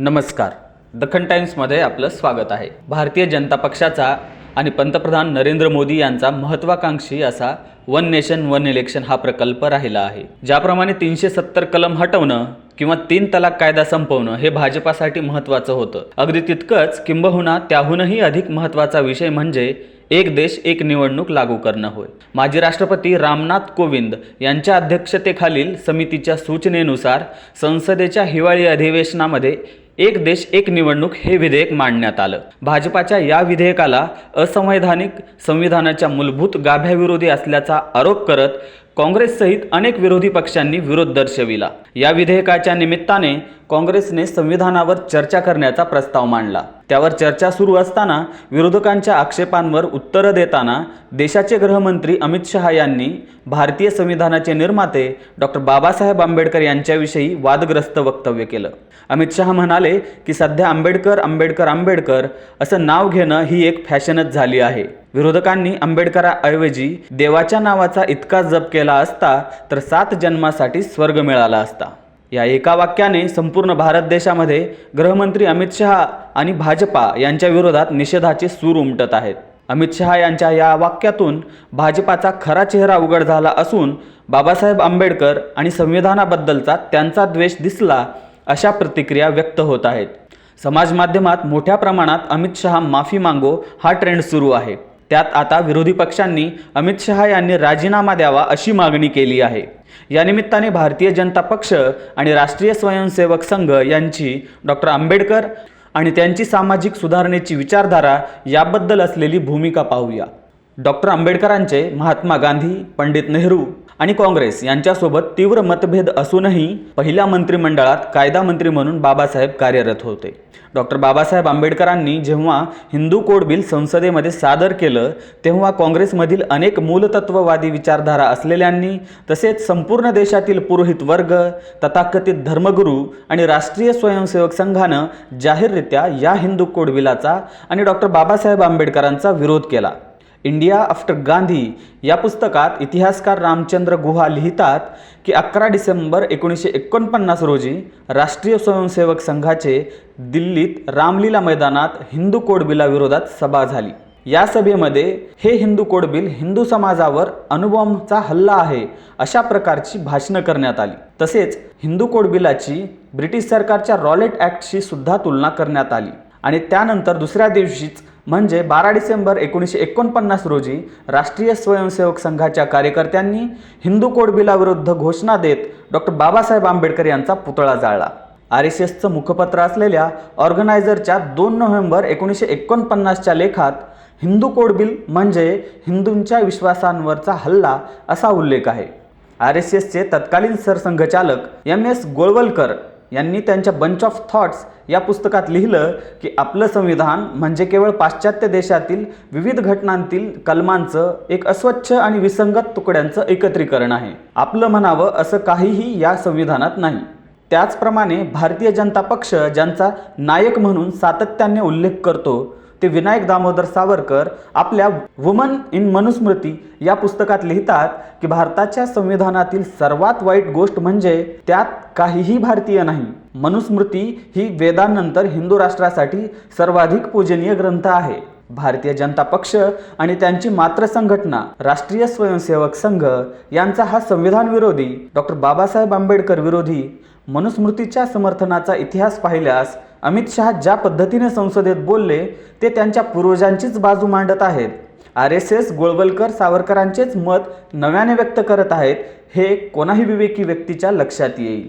नमस्कार. दखन टाइम्समध्ये आपलं स्वागत आहे. भारतीय जनता पक्षाचा आणि पंतप्रधान नरेंद्र मोदी यांचा महत्त्वाकांक्षी असा वन नेशन वन इलेक्शन हा प्रकल्प राहिला आहे. ज्याप्रमाणे तीनशे सत्तर कलम हटवणं किंवा तीन तलाक कायदा संपवणं हे भाजपासाठी महत्त्वाचं होतं. अगदी तितकंच किंबहुना त्याहूनही अधिक महत्त्वाचा विषय म्हणजे एक देश एक निवडणूक लागू करणं होय. माजी राष्ट्रपती रामनाथ कोविंद यांच्या अध्यक्षतेखालील समितीच्या सूचनेनुसार संसदेच्या हिवाळी अधिवेशनामध्ये एक देश एक निवडणूक हे विधेयक मांडण्यात आलं. भाजपाच्या या विधेयकाला असंवैधानिक संविधानाच्या मूलभूत गाभ्याविरोधी असल्याचा आरोप करत काँग्रेससहित अनेक विरोधी पक्षांनी विरोध दर्शविला. या विधेयकाच्या निमित्ताने काँग्रेसने संविधानावर चर्चा करण्याचा प्रस्ताव मांडला. त्यावर चर्चा सुरू असताना विरोधकांच्या आक्षेपांवर उत्तरं देताना देशाचे गृहमंत्री अमित शहा यांनी भारतीय संविधानाचे निर्माते डॉक्टर बाबासाहेब आंबेडकर यांच्याविषयी वादग्रस्त वक्तव्य केलं. अमित शहा म्हणाले की सध्या आंबेडकर आंबेडकर आंबेडकर असं नाव घेणं ही एक फॅशनच झाली आहे. विरोधकांनी आंबेडकराऐवजी देवाच्या नावाचा इतका जप केला असता तर सात जन्मासाठी स्वर्ग मिळाला असता. या एका वाक्याने संपूर्ण भारत देशामध्ये गृहमंत्री अमित शहा आणि भाजपा यांच्या विरोधात निषेधाचे सूर उमटत आहेत. अमित शहा यांच्या या वाक्यातून भाजपाचा खरा चेहरा उघड झाला असून बाबासाहेब आंबेडकर आणि संविधानाबद्दलचा त्यांचा द्वेष दिसला अशा प्रतिक्रिया व्यक्त होत आहेत. समाज माध्यमात मोठ्या प्रमाणात अमित शहा माफी मागो हा ट्रेंड सुरू आहे. त्यात आता विरोधी पक्षांनी अमित शहा यांनी राजीनामा द्यावा अशी मागणी केली आहे. या निमित्ताने भारतीय जनता पक्ष आणि राष्ट्रीय स्वयंसेवक संघ यांची डॉक्टर आंबेडकर आणि त्यांची सामाजिक सुधारणेची विचारधारा याबद्दल असलेली भूमिका पाहूया. डॉक्टर आंबेडकरांचे महात्मा गांधी पंडित नेहरू आणि काँग्रेस यांच्यासोबत तीव्र मतभेद असूनही पहिल्या मंत्रिमंडळात कायदा मंत्री म्हणून बाबासाहेब कार्यरत होते. डॉक्टर बाबासाहेब आंबेडकरांनी जेव्हा हिंदू कोड बिल संसदेमध्ये सादर केलं तेव्हा काँग्रेसमधील अनेक मूलतत्ववादी विचारधारा असलेल्यांनी तसेच संपूर्ण देशातील पुरोहित वर्ग तथाकथित धर्मगुरू आणि राष्ट्रीय स्वयंसेवक संघानं जाहीररित्या या हिंदू कोड बिलाचा आणि डॉक्टर बाबासाहेब आंबेडकरांचा विरोध केला. इंडिया आफ्टर गांधी या पुस्तकात इतिहासकार रामचंद्र गुहा लिहितात की अकरा डिसेंबर एकोणीसशे एकोणपन्नास रोजी राष्ट्रीय स्वयंसेवक संघाचे दिल्लीत रामलीला मैदानात हिंदू कोड बिलाविरोधात सभा झाली. या सभेमध्ये हे हिंदू कोड बिल हिंदू समाजावर अणुबॉम्बचा हल्ला आहे अशा प्रकारची भाषणं करण्यात आली. तसेच हिंदू कोड बिलाची ब्रिटिश सरकारच्या रॉलेट ॲक्टशी सुद्धा तुलना करण्यात आली. आणि त्यानंतर दुसऱ्या दिवशीच म्हणजे बारा डिसेंबर एकोणीसशे एकोणपन्नास रोजी राष्ट्रीय स्वयंसेवक संघाच्या कार्यकर्त्यांनी हिंदू कोड बिलाविरुद्ध घोषणा देत डॉक्टर बाबासाहेब आंबेडकर यांचा पुतळा जाळला. आर एस एसचं मुखपत्र असलेल्या ऑर्गनायझरच्या दोन नोव्हेंबर एकोणीसशे एकोणपन्नासच्या लेखात हिंदू कोड बिल म्हणजे हिंदूंच्या विश्वासांवरचा हल्ला असा उल्लेख आहे. आर एस एसचे तत्कालीन सरसंघचालक एम एस गोळवलकर यांनी त्यांच्या बंच ऑफ थॉट्स या पुस्तकात लिहिलं की आपलं संविधान म्हणजे केवळ पाश्चात्य देशातील विविध घटनांतील कलमांचं एक अस्वच्छ आणि विसंगत तुकड्यांचं एकत्रीकरण आहे. आपलं म्हणावं असं काहीही या संविधानात नाही. त्याचप्रमाणे भारतीय जनता पक्ष ज्यांचा नायक म्हणून सातत्याने उल्लेख करतो ते विनायक दामोदर सावरकर आपल्या वुमन इन मनुस्मृती या पुस्तकात लिहितात की भारताच्या संविधानातील सर्वात वाईट गोष्ट म्हणजे त्यात काहीही भारतीय नाही. मनुस्मृती ही वेदांनंतर हिंदू राष्ट्रासाठी सर्वाधिक पूजनीय ग्रंथ आहे. भारतीय जनता पक्ष आणि त्यांची मात्र संघटना राष्ट्रीय स्वयंसेवक संघ यांचा हा संविधान विरोधी डॉक्टर बाबासाहेब आंबेडकर विरोधी मनुस्मृतीच्या समर्थनाचा इतिहास पाहिल्यास अमित शहा ज्या पद्धतीने संसदेत बोलले ते त्यांच्या पूर्वजांचीच बाजू मांडत आहेत. आर एस एस गोळवलकर सावरकरांचेच मत नव्याने व्यक्त करत आहेत हे कोणाही विवेकी व्यक्तीच्या लक्षात येईल.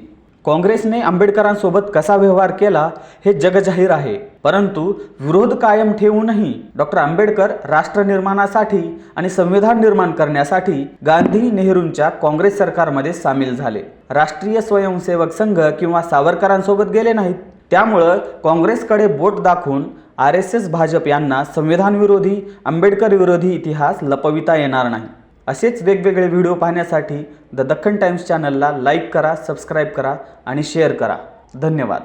काँग्रेसने आंबेडकरांसोबत कसा व्यवहार केला हे जगजाहीर आहे. परंतु विरोध कायम ठेवूनही डॉक्टर आंबेडकर राष्ट्र निर्माणासाठी आणि संविधान निर्माण करण्यासाठी गांधी नेहरूंच्या काँग्रेस सरकारमध्ये सामील झाले. राष्ट्रीय स्वयंसेवक संघ किंवा सावरकरांसोबत गेले नाहीत. त्यामुळं काँग्रेसकडे बोट दाखवून आर एस एस भाजप यांना संविधान विरोधी आंबेडकर विरोधी इतिहास लपविता येणार नाही. असेच वेगवेगळे व्हिडिओ पाहण्यासाठी द दख्खन टाइम्स चॅनलला लाईक करा सबस्क्राईब करा आणि शेअर करा. धन्यवाद.